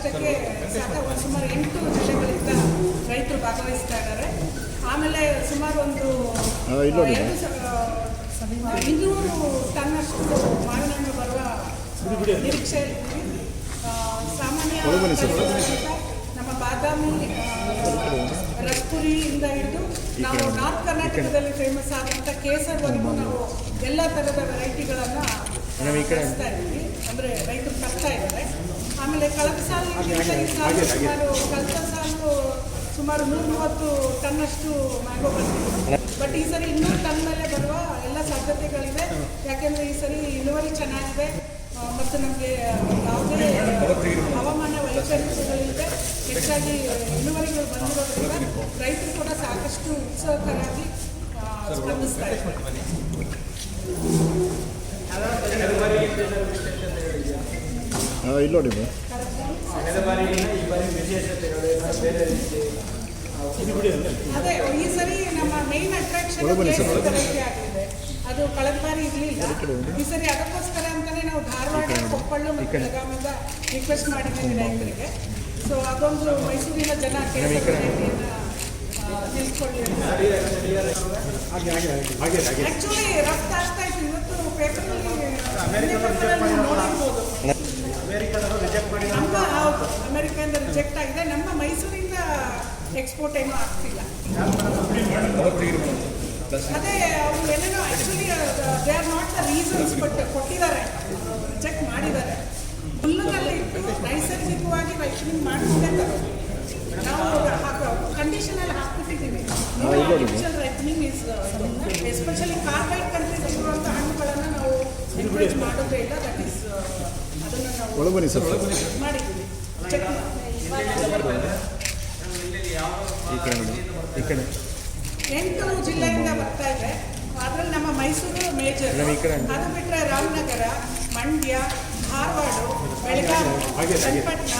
ಅಷ್ಟಕ್ಕೆ ಸುಮಾರು ಎಂಟು ಜಿಲ್ಲೆಗಳಿಂದ ರೈತರು ಭಾಗವಹಿಸ್ತಾ ಇದ್ದಾರೆ. ಆಮೇಲೆ ಸುಮಾರು ಒಂದು ಇನ್ನೂರು ಟನ್ನಷ್ಟು ಮಾವಿನಹಣ್ಣು ಬರುವ ನಿರೀಕ್ಷೆ ಸಾಮಾನ್ಯ ನಮ್ಮ ಬಾದಾಮಿ ರಸ್ಪುರಿಯಿಂದ ಹಿಡಿದು ನಾವು ನಾರ್ತ್ ಕರ್ನಾಟಕದಲ್ಲಿ ಫೇಮಸ್ ಆದಂಥ ಕೇಸರ್ವರೆಗೂ ನಾವು ಎಲ್ಲ ಥರದ ವೆರೈಟಿಗಳನ್ನು ಅಂದರೆ ರೈತರು ತರ್ತಾ ಇದ್ದಾರೆ. ಆಮೇಲೆ ಈ ಸಾಲು ಸುಮಾರು ಕಳೆದ ಸಾಲು ಸುಮಾರು ನೂರ ಮೂವತ್ತು ಟನ್ನಷ್ಟು ಮ್ಯಾಂಗೋ ಬಂದಿದೆ ಬಟ್ ಈ ಸರಿ ಇನ್ನೂರು ಟನ್ ಮೇಲೆ ಬರುವ ಎಲ್ಲ ಸಾಧ್ಯತೆಗಳಿವೆ ಯಾಕೆಂದರೆ ಈ ಸರಿ ಇಳುವರಿ ಚೆನ್ನಾಗಿದೆ. ಮತ್ತು ನಮಗೆ ಯಾವುದೇ ಹವಾಮಾನ ವೈಪರೀತ್ಯಗಳಿಲ್ಲದೆ ಹೆಚ್ಚಾಗಿ ಇಳುವರಿಗಳು ಬಂದಿರೋದ್ರಿಂದ ರೈತರು ಕೂಡ ಸಾಕಷ್ಟು ಉತ್ಸಾಹಕರಾಗಿ ಸ್ಪಂದಿಸ್ತಾರೆ ಇಲ್ಲಿ ನೋಡಿ ಈ ಸರಿ ನಮ್ಮ ಮೇನ್ ಅಟ್ರಾಕ್ಷನ್ ಅದು ಕಳೆದ ಬಾರಿ ಇರಲಿಲ್ಲ. ಈ ಸರಿ ಅದಕ್ಕೋಸ್ಕರ ಅಂತಾನೆ ನಾವು ಧಾರವಾಡ ಕೊಪ್ಪಳ ಮತ್ತು ಬೆಳಗಾವಿಂದ ರಿಕ್ವೆಸ್ಟ್ ಮಾಡಿದ್ದೀವಿ ರೈತರಿಗೆ ಸೊ ಅದೊಂದು ಮೈಸೂರಿನ ಜನ ನಿಲ್ಸ್ಕೊಳ್ಳಿ ಆಕ್ಚುಲಿ ರಫ್ತು ಆಗ್ತಾ ಇತ್ತು. ಇವತ್ತು ನೋಡಿರ್ಬೋದು ನಮ್ಮ ಹೌದು ಅಮೆರಿಕದಿಂದ ರಿಜೆಕ್ಟ್ ಆಗಿದೆ. ನಮ್ಮ ಮೈಸೂರಿಂದ ಎಕ್ಸ್ಪೋರ್ಟ್ ಏನೂ ಆಗ್ತಿಲ್ಲ. ಅದೇ ಅವ್ರು ಏನೇನೋ actually they are not the reasons but ಕೊಟ್ಟಿದ್ದಾರೆ. ರಿಜೆಕ್ಟ್ ಮಾಡಿದ್ದಾರೆ. ಹುಲ್ಲುನಲ್ಲಿ ಇಟ್ಟು ನೈಸರ್ಗಿಕವಾಗಿ ರೈತನಿಂಗ್ ಮಾಡ್ಕೊಂಡೇ ತರೋದು ನಾವು ಕಂಡೀಷನಲ್ಲಿ ಹಾಕ್ಬಿಟ್ಟಿದ್ದೀವಿ. Artificial ripening is especially carbide countries ಇರುವಂಥ ಹಣ್ಣುಗಳನ್ನು ನಾವು ಎನ್ಕರೇಜ್ ಮಾಡೋದೇ ಇಲ್ಲ. ದಟ್ ಈಸ್ ಅದನ್ನು ನಾವು ಒಳಗೆ ಬನ್ನಿ ಸರ್. ಈ ಕಡೆ ನೋಡಿ ಈ ಕಡೆ. ಎಂಟು ಜಿಲ್ಲೆಯಿಂದ ಬರ್ತಾ ಇದೆ. ಅದರಲ್ಲಿ ನಮ್ಮ ಮೈಸೂರು ಮೇಜರ್ ಅದು ಬಿಟ್ಟರೆ ರಾಮನಗರ ಮಂಡ್ಯ ಧಾರವಾಡ ಬೆಳಗಾವಿ ಚನ್ನಪಟ್ಟಣ